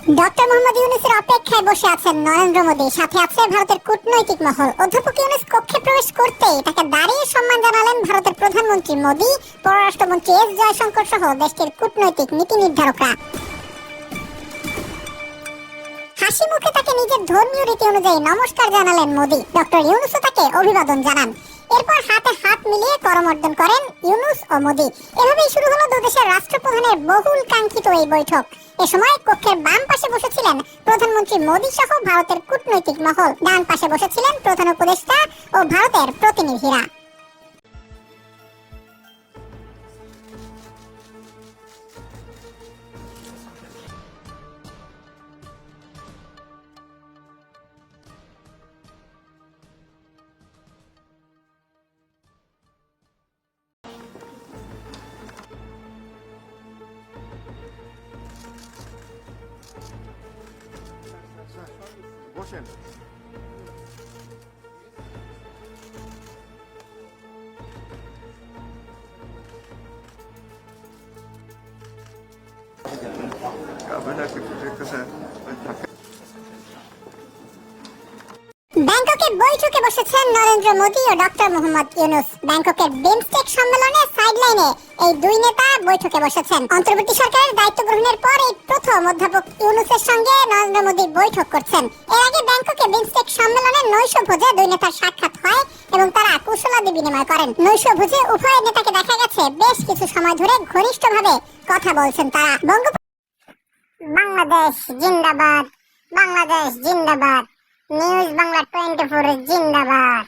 Doctor Mohammad ইউনুসের অপেক্ষায় বসে আছেন নরেন্দ্র মোদী। সাথে আছে ভারতের কূটনৈতিক মহল। অধ্যাপক ইউনুস কক্ষে প্রবেশ তাকে দাঁড়িয়ে সম্মান জানালেন ভারতের প্রধানমন্ত্রী মোদী, পররাষ্ট্রমন্ত্রী এস জয়শঙ্কর সহ দেশটির কূটনৈতিক নীতি নির্ধারকরা। হাসি মুখে তাকে নিজের ধর্মীয় রীতি অনুযায়ী নমস্কার জানালেন মোদী। ডক্টর ইউনুসও তাকে অভিবাদন জানান। এরপর হাতে হাত মিলিয়ে করমর্দন করেন ইউনুস ও মোদি। এভাবেই শুরু হলো দুদেশের রাষ্ট্রপ্রধানের বহুল কাঙ্ক্ষিত এই বৈঠক। এ সময় কক্ষের বাম পাশে বসেছিলেন প্রধানমন্ত্রী মোদি সহ ভারতের কূটনৈতিক মহল। ডান পাশে বসেছিলেন প্রধান উপদেষ্টা ও ভারতের প্রতিনিধিরা। Proszę. Kabel, jak się ব্যাংককে বৈঠকে বসেছেন নরেন্দ্র মোদী ও ডক্টর মোহাম্মদ ইউনুস। ব্যাংককের বিমস্টেক সম্মেলনে সাইডলাইনে এই দুই নেতা বৈঠকে বসেছেন। অন্তর্বর্তী সরকারের দায়িত্ব গ্রহণের পর এই প্রথম অধ্যাপক ইউনুসের সঙ্গে নরেন্দ্র মোদী বৈঠক করছেন। এর আগে ব্যাংককে বিমস্টেক সম্মেলনে নৈশ ভোজে দুই নেতার সাক্ষাৎ হয় এবং তারা কুশলাদি বিনিময় করেন। নৈশ ভোজে উভয় নেতাকে দেখা গেছে, বেশ কিছু সময় ধরে ঘনিষ্ঠভাবে কথা বলছেন তারা। বঙ্গ বাংলাদেশ জিন্দাবাদ বাংলাদেশ জিন্দাবাদ। নিউজ বাংলা টোয়েন্টি ফোর জিন্দাবাদ